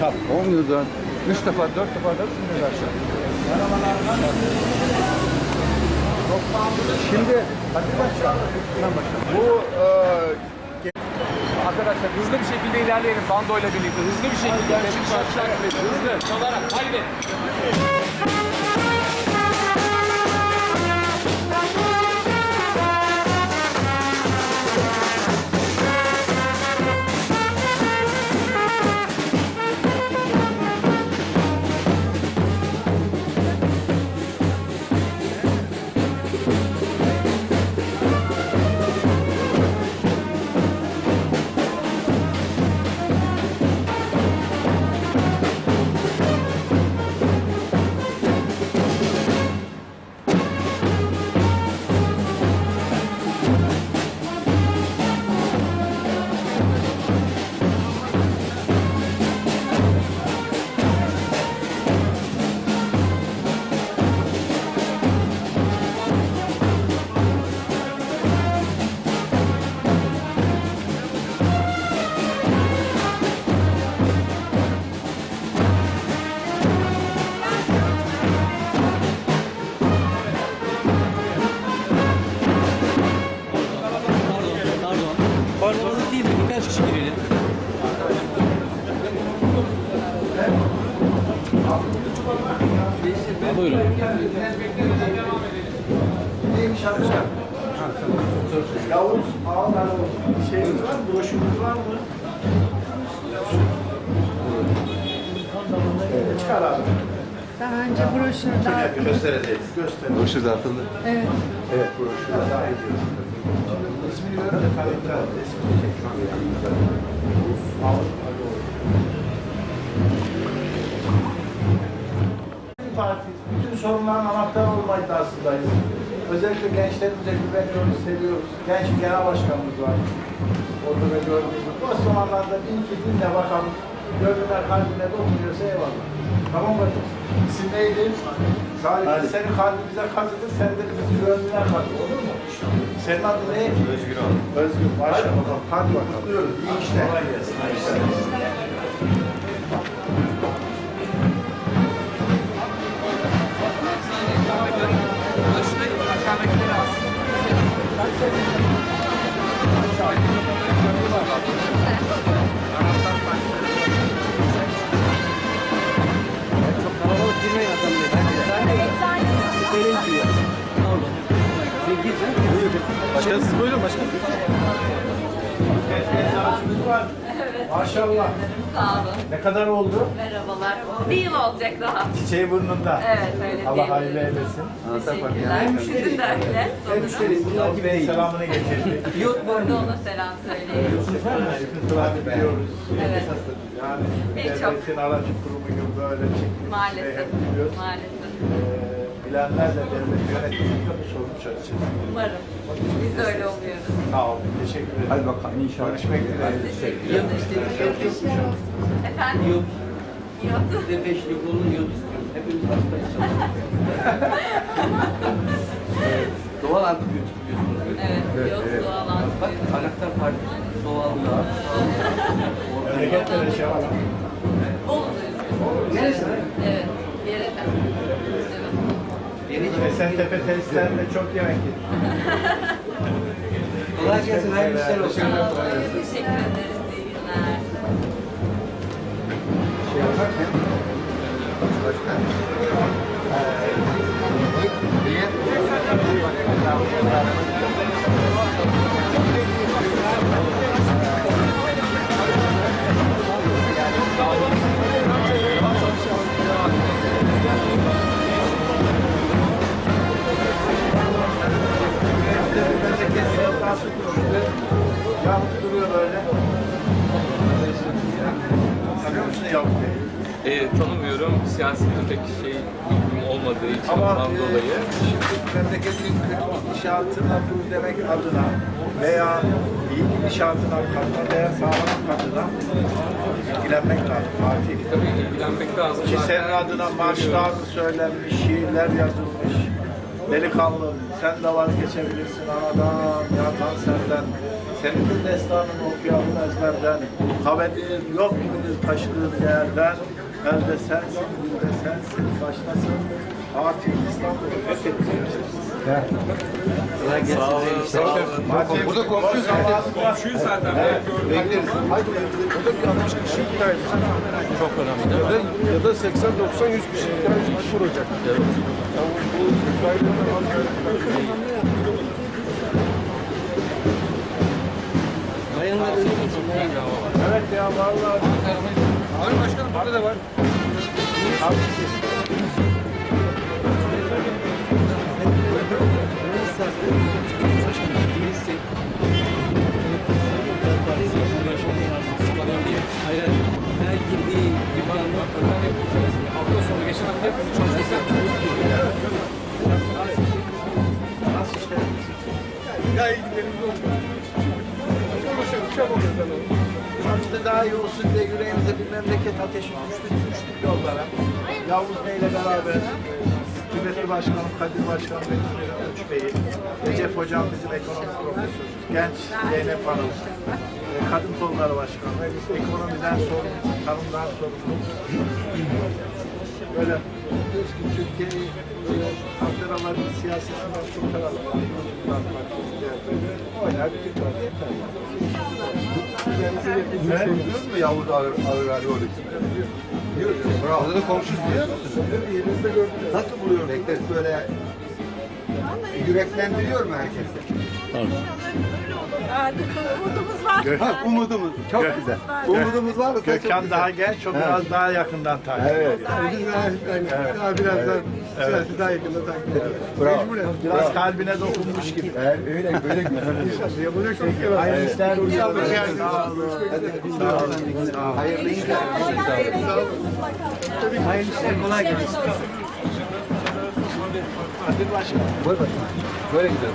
Tabii 10 yıldan 3 defa 4 defa da şimdi aşağı. Şimdi arkadaşlar bu e, Arkadaşlar hızlı bir şekilde ilerleyelim bandoyla birlikte. Hızlı bir şekilde. Hızlı. Çalarak. Haydi. Broşür dağıtıldı. Göstereceğiz. Gösterelim. broşür dağıtıldı. Evet. Evet, daha ediyoruz. İsmini görünce kalite ismini çekiyor. Parti, bütün sorunların anahtarı olma iddiasındayız. Özellikle gençlerimize güveniyoruz, seviyoruz. Genç genel başkanımız var. Orada da gördüğünüz gibi. O zamanlarda bir iki dinle bakalım. Gönlüne kalbine dokunuyorsa eyvallah. Tamam mı? İsim neydi? Salih. Senin kalbimize kazıdı, sen de bizi gönlüne kazı. Olur mu? Senin adın ne? Özgür abi. Özgür. Maşallah. Hadi bakalım. Kutluyoruz. İyi işler. Kolay gelsin. İyi işler. Başkanım buyurun başkanım. Maşallah. Sağ olun. Ne kadar oldu? Merhabalar. Bir yıl olacak daha. Çiçeği burnunda. Evet öyle Allah hayırlı eylesin. Teşekkürler. Sizin de öyle. Müşteri bunlar gibi selamını getirdi. Yok Burada ona selam söyleyin. Sıkıntılarını biliyoruz. Evet. Yani Birçok. devletin aracı kurumu gibi böyle çekmiş. Maalesef. Maalesef. Bilenlerle devlet yönetiminde bu sorunu çözeceğiz. Umarım. Biz de öyle umuyoruz. Sağ olun. Teşekkür ederim. Hadi bakalım inşallah. Görüşmek. Yok işte yok. Efendim? Yok. Yok. Size beşlik olun yok istiyoruz. Hepimiz hastayız. Doğal antibiyotik biliyorsunuz. Evet. Yok doğal Bak antibiyotik. Anahtar Parti doğal da. Bereketle de şey var. Bolu'dayız. Neresi? Evet. Esentepe testlerinde çok yemek yedik. Kolay gelsin. Hayırlı işler olsun. Sağ olun. Teşekkür ederiz. İyi günler. Dur demek adına veya iyi gidişatına katma veya sağlamak adına ilgilenmek lazım Fatih. Tabii ilgilenmek lazım. Ki senin adına marşlar söylenmiş, şiirler yazılmış. Delikanlı sen de vazgeçebilirsin anadan yatan senden. Senin de destanını okuyalım ezberden. Haberin yok gibidir taşıdığın değerden. Elde sensin, dilde sensin, başlasın. Fatih İstanbul'u fethedeceksin. Burada komşuyuz. Komşuyuz zaten. Bekleriz. Haydi. Burada bir 60 kişi bir tane. Çok önemli. Ya da, ya da 80, 90, 100 kişi tane iş kuracak. Evet. bu Ukrayna'nın Evet ya vallahi. Var başkanım burada da var. Hayır, daha iyi diye yüreğimize bir memleket ateşi düştü, düştük yollara. Yavuz Bey'le beraber Kıymetli Kadir Başkanım, Uç Bey'i, Recep Hocam bizim ekonomi profesörü, genç Zeynep Hanım, e, Kadın Kolları Başkanı, ekonomiden sorumlu, tarımdan sorumlu. Böyle diyoruz ki Türkiye'yi böyle Aktaraların siyasetinden kurtaralım. Oynar bir Türk var. Sen biliyor musun Yavuz Ağır Ağır Ali Oğlu'yu? Biliyoruz. Bravo. Burada da komşuyuz biliyor musun? Nasıl buluyor? Bekleriz böyle yüreklendiriyor mu herkesi? Umudumuz var. Ha, umudumuz. Çok güzel. Umudumuz var mı? Gökhan daha genç, o biraz daha yakından takip ediyor. Evet. Biz daha, daha biraz daha siyasi daha yakında takip ediyoruz. Bravo. Biraz kalbine dokunmuş gibi. Evet, öyle, öyle güzel. İnşallah yapacak çok şey var. Hayırlı işler İnşallah. diliyorum. Sağ olun. Sağ olun. Hayırlı işler. Hayırlı işler. Kolay gelsin. Başkanım. Buyur bakayım. Böyle gidelim.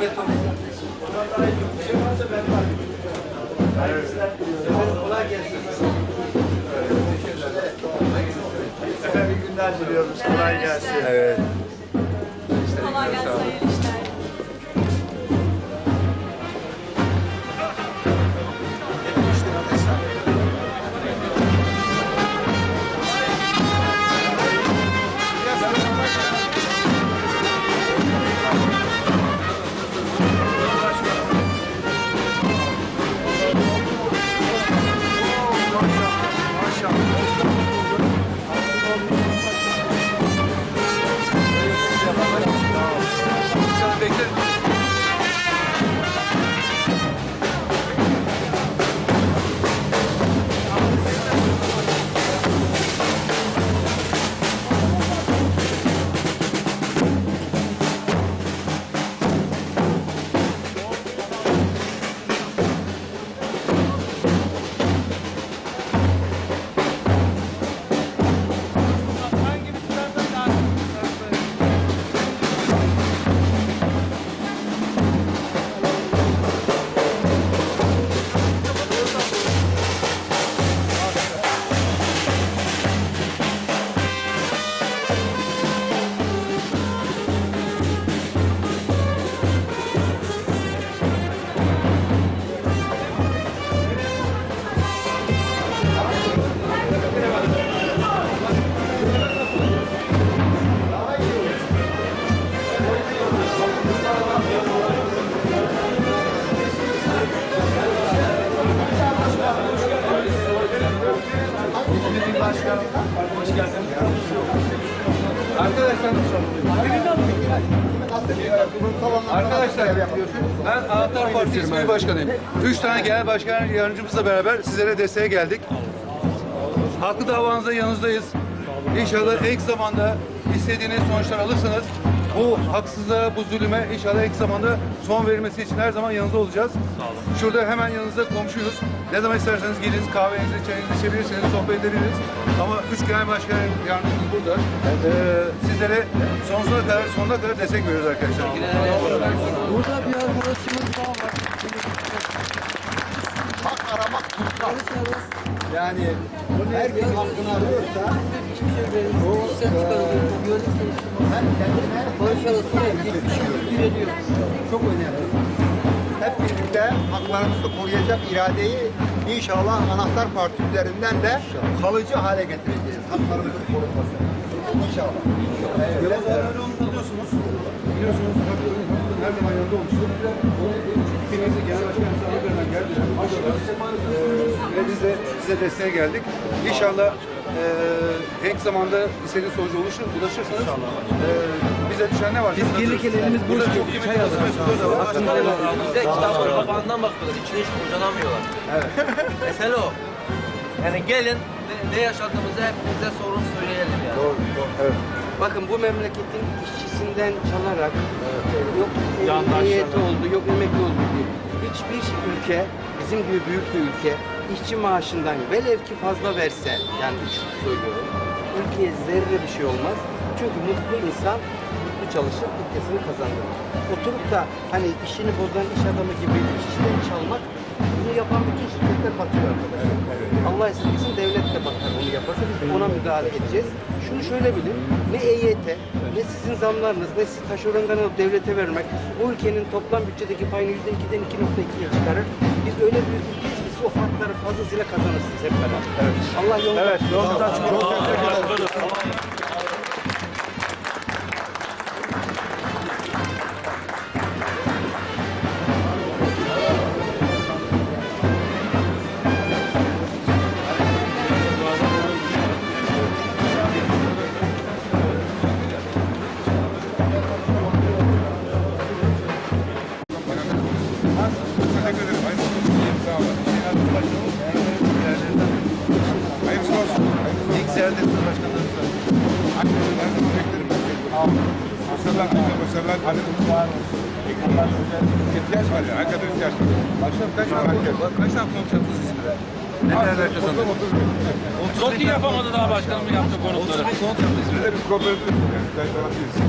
Afiyet olsun. Efendim kolay gelsin. Efendim iyi günler diliyoruz. Kolay gelsin. Evet. Kolay gelsin. İşler. Arkadaşlar ben Anahtar Partisi İsmail Başkanıyım. Üç tane genel başkan yardımcımızla beraber sizlere desteğe geldik. Haklı davanızda yanınızdayız. İnşallah ilk zamanda istediğiniz sonuçlar alırsanız bu haksızlığa, bu zulüme inşallah ilk zamanda son verilmesi için her zaman yanınızda olacağız. Şurada hemen yanınızda komşuyuz. Ne zaman isterseniz geliriz, kahvenizi, çayınızı içebilirsiniz, sohbet edebiliriz. Ama üç genel başkan yardımcımız burada. Ee, sizlere sonsuza kadar, sonuna kadar destek veriyoruz arkadaşlar. Burada bir arkadaşımız daha var. Yani herkes hakkını arıyorsa o hem kendine çok önemli. Hep birlikte haklarımızı koruyacak iradeyi inşallah Anahtar Parti üzerinden de kalıcı hale getireceğiz. Haklarımızın korunması. İnşallah. Evet. biliyorsunuz. Biliyorsunuz her zaman yanında olmuştur. Genel başkan Ankara'dan geldiler. Ee, ve biz de size desteğe geldik. İnşallah e, en zamanda istediğiniz sonuca ulaşır, ulaşırsanız e, bize düşen ne var? Biz gelirken elimiz boş çok kıymetli basın mensupları da var. Bize kitapları kapağından bakıyorlar. İçine hiç kurcalamıyorlar. Mesele o. Yani gelin ne, ne yaşadığımızı hepimize sorun söyleyelim yani. Doğru, doğru. Evet. Bakın bu memleketin işçisinden çalarak yok emniyeti oldu, yok emekli oldu diye. Hiçbir ülke, bizim gibi büyük bir ülke işçi maaşından velev ki fazla verse, yani şu söylüyorum, ülkeye zerre bir şey olmaz. Çünkü mutlu insan mutlu çalışır, ülkesini kazanır. Oturup da hani işini bozan iş adamı gibi işçiden çalmak, bunu yapan bütün şirketler batıyor arkadaşlar. Allah esirgesin devlet de batar onu yaparsa biz ona müdahale edeceğiz. Şunu şöyle bilin, ne EYT, ne sizin zamlarınız, ne siz taşerondan alıp devlete vermek bu ülkenin toplam bütçedeki payını yüzde ikiden 2.2'ye çıkarır. Biz öyle bir ülkeyiz ki siz o farkları fazlasıyla kazanırsınız hep beraber. Allah yolunu evet, Çok Teşekkür Tekrardan aracımız hani var. İhtiyaç var yani. Hakikaten ihtiyaç var. Başkanım kaç tane merkez? Kaç tane konuşalımız İzmir'e? Ne kadar kazandı? Çok iyi yapamadı daha başkanım yaptı konutları. 30 bin konut yaptı İzmir'de. Biz kooperatif yani. Sen taraf değilsin.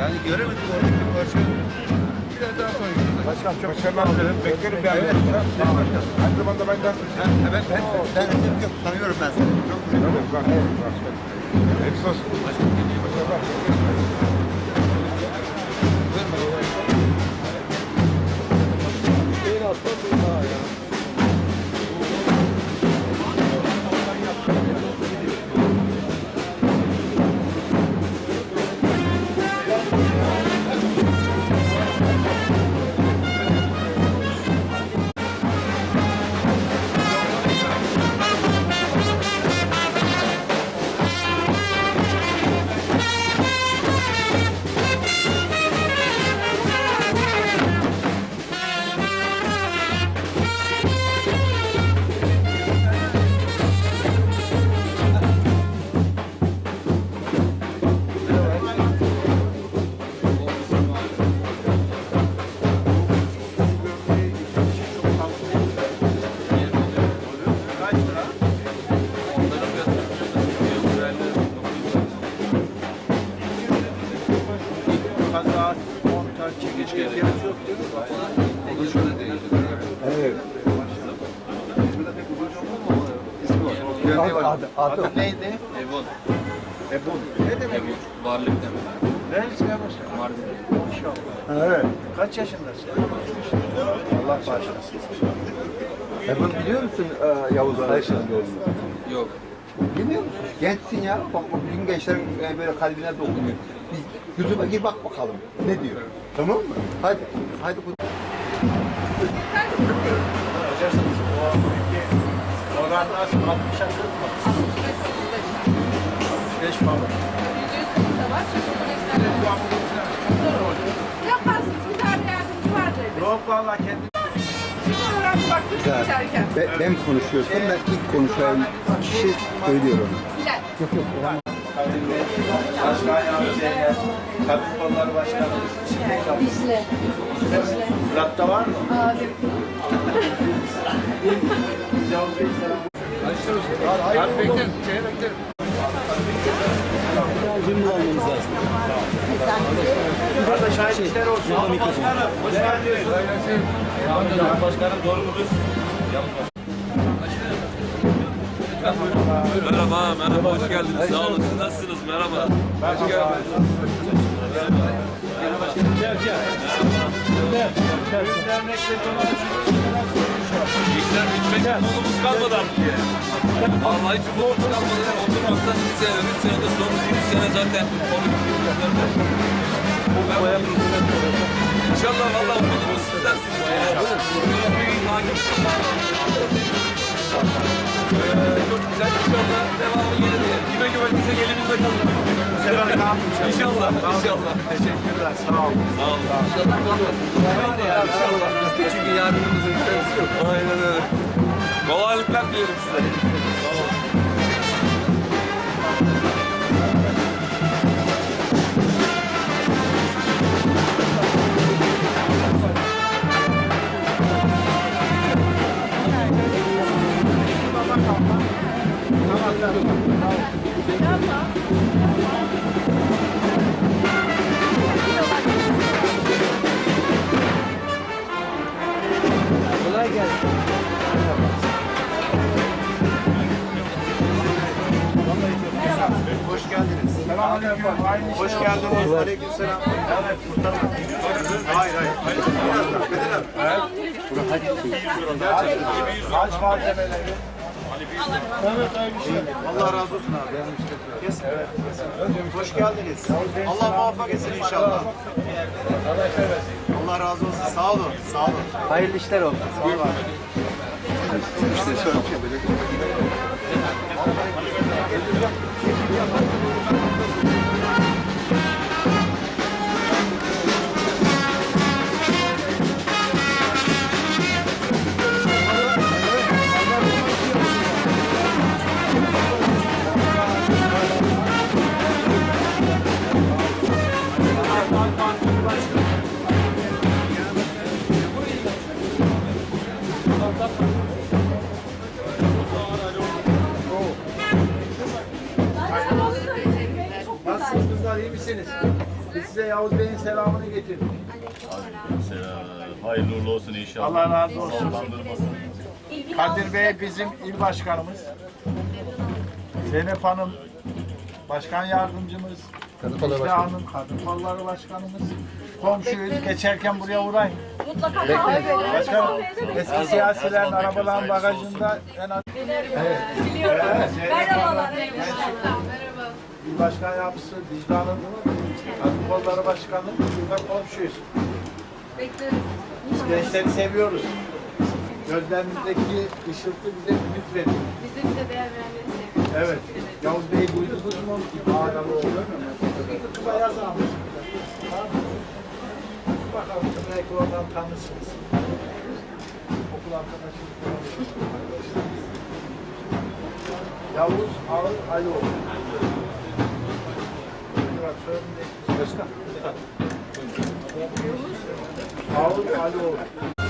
Yani göremedik oradaki parçayı. Biraz daha sonra Başkan çok selam ederim. Beklerim bir evet. Tamam başkan. Aynı zamanda ben de Ben, ben, ben, ben, ben yok, tanıyorum ben seni. Çok Tamam bak. Başkan. Hepsi olsun. Kaza, Adı, neydi? Ebon. Ebun. Ne demek? Varlık demek. Neresi başkan? Mardin. İnşallah. Evet. Kaç yaşındasın? Allah bağışlasın. Ebun biliyor musun e, Yavuz Aleyhisselam'ın Yok. Bilmiyor musun? Gençsin ya. Bak, bak bizim gençlerin e, böyle kalbine dokunuyor. Biz YouTube'a gir bak bakalım. Ne diyor? Tamam mı? Hadi. Hadi. Oran nasıl? 60'a 40 mı? 5 falan. Yaparsınız güzel bir yardımcı vardır. Yok valla kendi. Ben, ben konuşuyorsam ben ilk konuşan kişi söylüyorum. Bilal. Başkan Yavuz'ya Kadın Kolları Başkanımız. Dicle. Dicle. Murat'ta var mı? Abi. Yavuz Bey selam. Hadi beklerim. Şeye beklerim. Burada şahit işler olsun. Başkanım, hoş geldiniz. Merhaba, merhaba, hoş geldiniz. Sağ olun, siz nasılsınız? Merhaba. İşler bitmek umudumuz kalmadı artık. Vallahi hiç umudumuz kalmadı. Oturmaktan iki sene, üç senede sonra üç sene zaten onu İnşallah vallahi umudumuz sizlersiniz. Büyük takip Ee, çok güzel inşallah devamı gelir. Kime güvendiyse elimizde kalır. Bu sefer ne yapmışız? İnşallah, inşallah. Teşekkürler, sağ olun. Sağ olun. İnşallah kalır. İnşallah. Bizde çünkü yardımımızın şansı yok. Aynen öyle. Kolaylıklar dilerim size. Sağ olun. Kolay gelsin. Hoş geldiniz. Selamünaleyküm. Hoş geldiniz. Aleykümselam. Evet, muhtarım. Hayır, hayır. Biraz daha. Bedir abi. Haç malzemeleri. Allah razı olsun abi. Kesin. Hoş geldiniz. Allah muvaffak etsin inşallah. Allah razı olsun. Sağ olun. Sağ olun. Hayırlı işler olsun. Sağ olun. İşte şöyle Allah razı olsun. Kadir Bey bizim il başkanımız. Zeynep Hanım başkan yardımcımız. Müjde Hanım kadın kolları başkanımız. Komşuyuz. Geçerken buraya uğrayın. Mutlaka Başkanım eski siyasilerin arabaların bagajında en az Biliyorum. Merhabalar. il başkan yardımcısı Dicle Hanım. Kadın kolları başkanı. Burada komşuyuz. Bekleriz. Biz gençleri seviyoruz. Gözlerinizdeki ışıltı bize ümit veriyor. Biz de bize değer verenleri seviyoruz. Evet. Yavuz Bey duydunuz mu? Mağaralı oldu. Kısa yazalım. Bakalım belki oradan tanırsınız. Okul arkadaşım. Yavuz Ağır Alioğlu. Biraz sorun Başka. Ağır Alioğlu. Hayır.